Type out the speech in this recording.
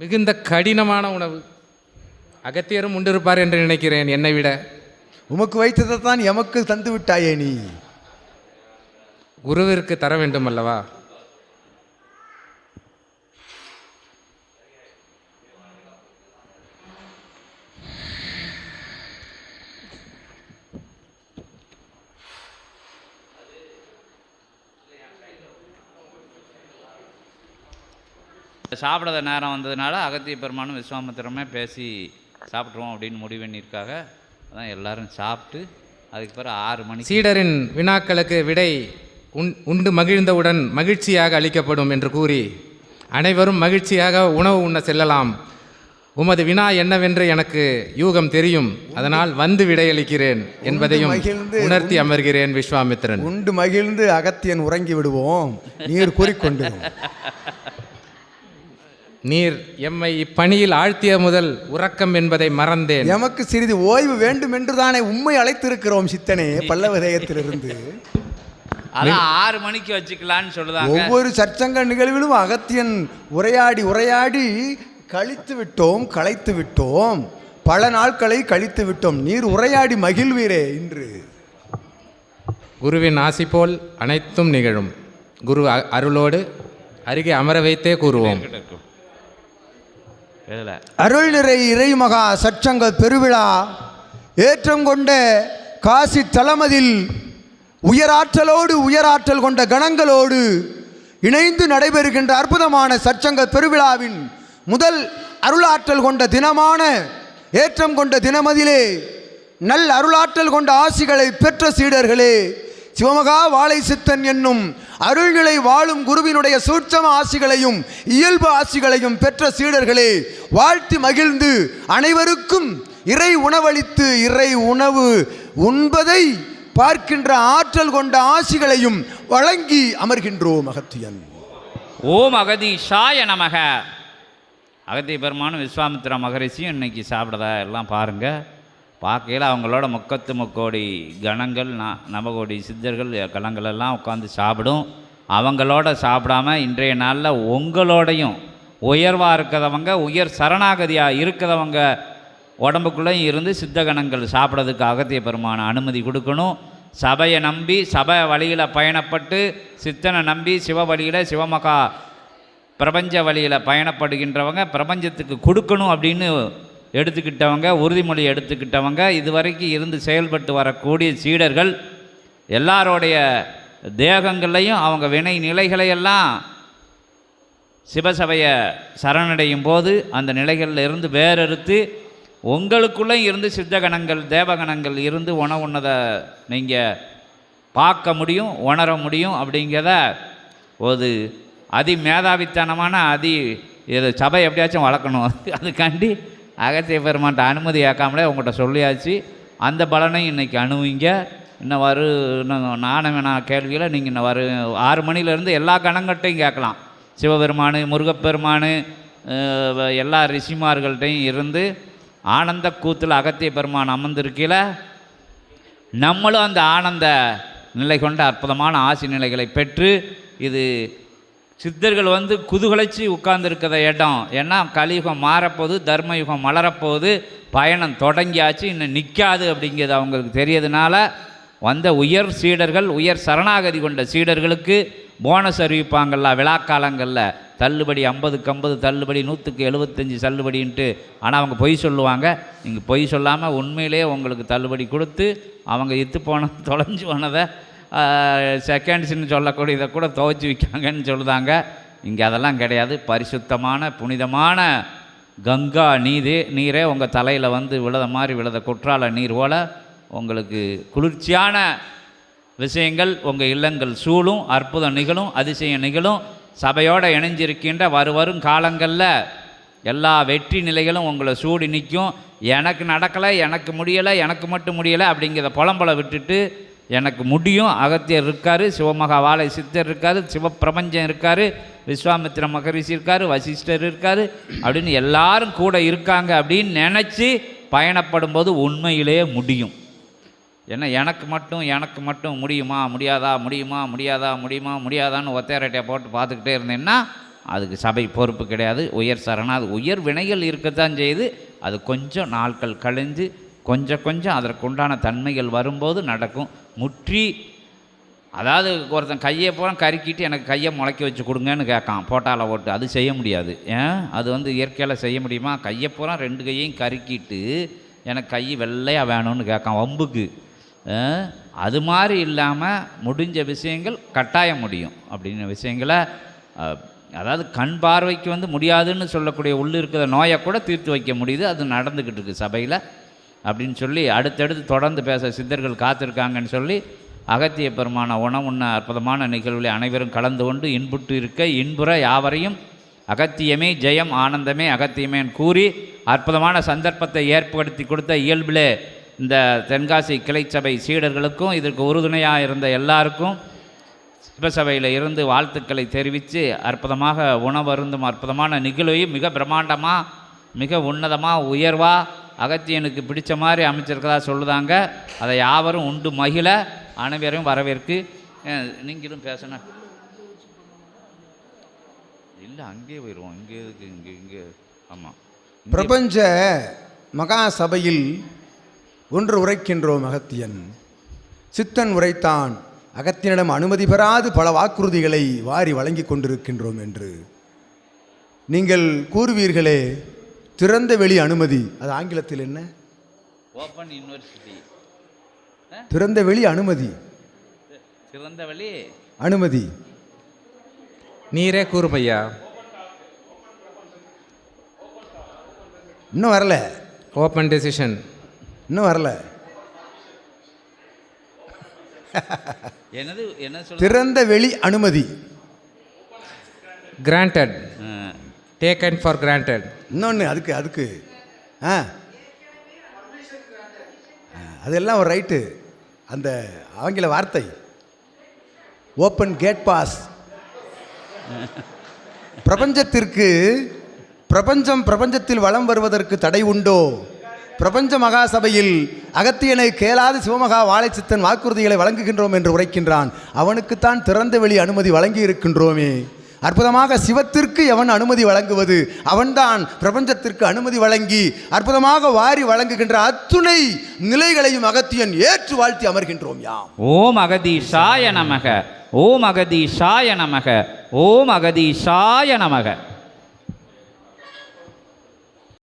மிகுந்த கடினமான உணவு. அகத்தியரும் உண்டிருப்பார் என்று நினைக்கிறேன் என்னை விட. உமக்கு வைத்ததைத்தான் எமக்கு தந்து விட்டாயே நீ. குருவிற்கு தர வேண்டும் அல்லவா சாப்பிடாத நேரம் வந்ததுனால அகத்திய பெருமானும் விஸ்வாமித்திரமே பேசி சாப்பிட்ருவோம் அப்படின்னு முடிவு பண்ணியிருக்காங்க. அதான் எல்லாரும் சாப்பிட்டு அதுக்கு பிறகு ஆறு மணிக்கு சீடரின் வினாக்களுக்கு விடை உண் உண்டு மகிழ்ந்தவுடன் மகிழ்ச்சியாக அளிக்கப்படும் என்று கூறி அனைவரும் மகிழ்ச்சியாக உணவு உண்ண செல்லலாம். உமது வினா என்னவென்று எனக்கு யூகம் தெரியும். அதனால் வந்து விடையளிக்கிறேன் என்பதையும் மகிழ்ந்து உணர்த்தி அமர்கிறேன் விஸ்வாமித்திரன். உண்டு மகிழ்ந்து அகத்தியன் உறங்கி விடுவோம். நீர் கூறிக்கொண்டு. நீர் எம்மை இப்பணியில் ஆழ்த்திய முதல் உறக்கம் என்பதை மறந்தேன். எமக்கு சிறிது ஓய்வு வேண்டும் என்று தானே உண்மை அழைத்திருக்கிறோம் சித்தனே பல்லவதேயத்திலிருந்து. அதான் ஆறு மணிக்கு வச்சுக்கலான்னு சொல்லுதாங்க. ஒவ்வொரு சற்சங்க நிகழ்விலும் அகத்தியன் உரையாடி உரையாடி கழித்து விட்டோம் களைத்து விட்டோம். பல நாட்களை கழித்து விட்டோம். நீர் உரையாடி மகிழ்வீரே இன்று. குருவின் ஆசி போல் அனைத்தும் நிகழும். குரு அ- அருளோடு அருகே அமர வைத்தே கூறுவோம். அருள் நிறை இறைமகா சற்றங்கள் பெருவிழா ஏற்றம் கொண்ட காசி தலமதில் உயராற்றலோடு உயராற்றல் கொண்ட கணங்களோடு இணைந்து நடைபெறுகின்ற அற்புதமான சற்சங்கள் பெருவிழாவின் முதல் அருளாற்றல் கொண்ட தினமான ஏற்றம் கொண்ட தினமதிலே நல் அருளாற்றல் கொண்ட ஆசிகளை பெற்ற சீடர்களே சிவமகா வாழை சித்தன் என்னும் அருள்நிலை வாழும் குருவினுடைய சூட்சம ஆசிகளையும் இயல்பு ஆசிகளையும் பெற்ற சீடர்களே வாழ்த்தி மகிழ்ந்து அனைவருக்கும் இறை உணவளித்து இறை உணவு உண்பதை பார்க்கின்ற ஆற்றல் கொண்ட ஆசிகளையும் வழங்கி அமர்கின்றோம் அகத்தியன். ஓம் சாய நமக. அகத்திய பெருமானும் விஸ்வாமித்ரா மகரிஷியும் இன்னைக்கு சாப்பிடதா எல்லாம் பாருங்கள் பார்க்கையில் அவங்களோட முக்கத்து முக்கோடி கணங்கள் ந நவகோடி சித்தர்கள் கணங்கள் எல்லாம் உட்காந்து சாப்பிடும். அவங்களோட சாப்பிடாம இன்றைய நாளில் உங்களோடையும் உயர்வாக இருக்கிறவங்க உயர் சரணாகதியாக இருக்கிறவங்க உடம்புக்குள்ளேயும் இருந்து சித்த கணங்கள் சாப்பிட்றதுக்கு அகத்திய பெருமான அனுமதி கொடுக்கணும். சபையை நம்பி சபை வழியில் பயணப்பட்டு சித்தனை நம்பி சிவ வழியில் சிவமகா பிரபஞ்ச வழியில் பயணப்படுகின்றவங்க பிரபஞ்சத்துக்கு கொடுக்கணும் அப்படின்னு எடுத்துக்கிட்டவங்க உறுதிமொழி எடுத்துக்கிட்டவங்க இதுவரைக்கும் இருந்து செயல்பட்டு வரக்கூடிய சீடர்கள் எல்லாரோடைய தேகங்கள்லையும் அவங்க வினை நிலைகளையெல்லாம் சிவசபையை சரணடையும் போது அந்த நிலைகளில் இருந்து வேறறுத்து உங்களுக்குள்ளே இருந்து சித்தகணங்கள் தேவகணங்கள் இருந்து உணவுண்ணதை நீங்கள் பார்க்க முடியும் உணர முடியும் அப்படிங்கிறத ஒரு அதி மேதாவித்தனமான அதி இது சபை எப்படியாச்சும் வளர்க்கணும். அதுக்காண்டி அகத்திய பெருமான்ட்ட அனுமதி ஏற்காமலே உங்கள்கிட்ட சொல்லியாச்சு. அந்த பலனையும் இன்றைக்கி அணுவிங்க இன்னும் வரு இன்னும் நாணம் வேணா கேள்வியில் நீங்கள் இன்னும் வரு ஆறு மணிலேருந்து எல்லா கணங்கள்கிட்டையும் கேட்கலாம். சிவபெருமான் முருகப்பெருமான் எல்லா ரிஷிமார்கள்ட்டையும் இருந்து ஆனந்த கூத்தில் அகத்திய பெருமான் அமர்ந்திருக்கையில் நம்மளும் அந்த ஆனந்த நிலை கொண்ட அற்புதமான ஆசி நிலைகளை பெற்று இது சித்தர்கள் வந்து குதுகலைச்சி உட்கார்ந்துருக்கிற இடம். ஏன்னா கலியுகம் மாறப்போகுது தர்மயுகம் மலரப்போகுது பயணம் தொடங்கியாச்சு இன்னும் நிற்காது அப்படிங்கிறது அவங்களுக்கு தெரியறதுனால வந்த உயர் சீடர்கள் உயர் சரணாகதி கொண்ட சீடர்களுக்கு போனஸ் அறிவிப்பாங்கள்ல விழாக்காலங்களில் தள்ளுபடி ஐம்பதுக்கு ஐம்பது தள்ளுபடி நூற்றுக்கு எழுபத்தஞ்சி தள்ளுபடின்ட்டு. ஆனால் அவங்க பொய் சொல்லுவாங்க. நீங்கள் பொய் சொல்லாமல் உண்மையிலே உங்களுக்கு தள்ளுபடி கொடுத்து அவங்க இத்து போன தொலைஞ்சு போனதை செகண்ட்ஸ்னு சொல்லக்கூடியதை கூட துவைச்சி விற்காங்கன்னு சொல்லுதாங்க. இங்கே அதெல்லாம் கிடையாது. பரிசுத்தமான புனிதமான கங்கா நீதே நீரே உங்கள் தலையில் வந்து விழுத மாதிரி விழுத குற்றால நீர் போல் உங்களுக்கு குளிர்ச்சியான விஷயங்கள் உங்கள் இல்லங்கள் சூழும் அற்புதம் நிகழும் அதிசயம் நிகழும். சபையோடு இணைஞ்சிருக்கின்ற வரு வரும் காலங்களில் எல்லா வெற்றி நிலைகளும் உங்களை சூடி நிற்கும். எனக்கு நடக்கலை எனக்கு முடியலை எனக்கு மட்டும் முடியலை அப்படிங்கிறத புலம்பலை விட்டுட்டு எனக்கு முடியும் அகத்தியர் இருக்கார் சிவமகா வாழை சித்தர் இருக்கார் சிவப்பிரபஞ்சம் இருக்கார் விஸ்வாமித்திர மகரிஷி இருக்கார் வசிஷ்டர் இருக்கார் அப்படின்னு எல்லாரும் கூட இருக்காங்க அப்படின்னு நினச்சி பயணப்படும் போது உண்மையிலேயே முடியும். ஏன்னா எனக்கு மட்டும் எனக்கு மட்டும் முடியுமா முடியாதா முடியுமா முடியாதா முடியுமா முடியாதான்னு ஒத்தையரட்டையை போட்டு பார்த்துக்கிட்டே இருந்தேன்னா அதுக்கு சபை பொறுப்பு கிடையாது உயர் சரணா அது உயர் வினைகள் இருக்கத்தான் செய்யுது அது கொஞ்சம் நாட்கள் கழிஞ்சு கொஞ்சம் கொஞ்சம் அதற்குண்டான தன்மைகள் வரும்போது நடக்கும். முற்றி அதாவது ஒருத்தன் கையை பூரா கருக்கிட்டு எனக்கு கையை முளைக்க வச்சு கொடுங்கன்னு கேட்கான். போட்டாவில் ஓட்டு. அது செய்ய முடியாது. ஏன் அது வந்து இயற்கையில் செய்ய முடியுமா? கையை பூரா ரெண்டு கையையும் கருக்கிட்டு எனக்கு கை வெள்ளையாக வேணும்னு கேட்கான் வம்புக்கு. அது மாதிரி இல்லாமல் முடிஞ்ச விஷயங்கள் கட்டாயம் முடியும். அப்படின்னு விஷயங்களை அதாவது கண் பார்வைக்கு வந்து முடியாதுன்னு சொல்லக்கூடிய உள்ளு இருக்கிற நோயை கூட தீர்த்து வைக்க முடியுது. அது நடந்துக்கிட்டு இருக்கு சபையில். அப்படின்னு சொல்லி அடுத்தடுத்து தொடர்ந்து பேச சித்தர்கள் காத்திருக்காங்கன்னு சொல்லி அகத்திய பெருமான உணவுண்ண அற்புதமான நிகழ்வில் அனைவரும் கலந்து கொண்டு இன்புட்டு இருக்க இன்புற யாவரையும் அகத்தியமே ஜெயம் ஆனந்தமே அகத்தியமேன்னு கூறி அற்புதமான சந்தர்ப்பத்தை ஏற்படுத்தி கொடுத்த இயல்பிலே இந்த தென்காசி கிளைச்சபை சீடர்களுக்கும் இதற்கு உறுதுணையாக இருந்த எல்லாருக்கும் சிவசபையில் இருந்து வாழ்த்துக்களை தெரிவித்து அற்புதமாக உணவருந்தும் அற்புதமான நிகழ்வையும் மிக பிரம்மாண்டமாக மிக உன்னதமாக உயர்வாக அகத்தியனுக்கு பிடிச்ச மாதிரி அமைச்சிருக்கதா சொல்லுதாங்க. அதை யாவரும் உண்டு மகிழ அனைவரையும் வரவேற்கு. நீங்களும் பேசணும் இல்லை அங்கேயே போயிடுவோம் இங்கே இருக்கு இங்கே இங்கே. ஆமாம் பிரபஞ்ச மகா சபையில் ஒன்று உரைக்கின்றோம் அகத்தியன். சித்தன் உரைத்தான் அகத்தியனிடம் அனுமதி பெறாது பல வாக்குறுதிகளை வாரி வழங்கி கொண்டிருக்கின்றோம் என்று. நீங்கள் கூறுவீர்களே திறந்த வெளி அனுமதி. அது ஆங்கிலத்தில் என்ன? ஓப்பன் யூனிவர்சிட்டி திறந்த வெளி அனுமதி. சிறந்த வழி அனுமதி. நீரே கூறும் ஐயா இன்னும் வரல. ஓப்பன் டெசிஷன் இன்னும் வரல. என்னது என்ன சொல்ல திறந்த வெளி அனுமதி. கிராண்டட் டேக்கன் ஃபார் கிராண்டட் இன்னொன்று அதுக்கு அதுக்கு ஆ. அதெல்லாம் ஒரு ரைட்டு அந்த ஆங்கில வார்த்தை. ஓப்பன் கேட் பாஸ் பிரபஞ்சத்திற்கு பிரபஞ்சம் பிரபஞ்சத்தில் வலம் வருவதற்கு தடை உண்டோ? பிரபஞ்ச மகாசபையில் அகத்தியனை கேளாது சிவமகா வாழைச்சித்தன் வாக்குறுதிகளை வழங்குகின்றோம் என்று உரைக்கின்றான். அவனுக்குத்தான் திறந்த வெளி அனுமதி வழங்கி இருக்கின்றோமே அற்புதமாக சிவத்திற்கு எவன் அனுமதி வழங்குவது? அவன்தான் பிரபஞ்சத்திற்கு அனுமதி வழங்கி அற்புதமாக வாரி வழங்குகின்ற அத்துணை நிலைகளையும் அகத்தியன் ஏற்று வாழ்த்தி அமர்கின்றோம் யாம். ஓம் அகதீஷாய நமக ஓம் அகதீஷாய நமக ஓம் அகதீஷாய நமக.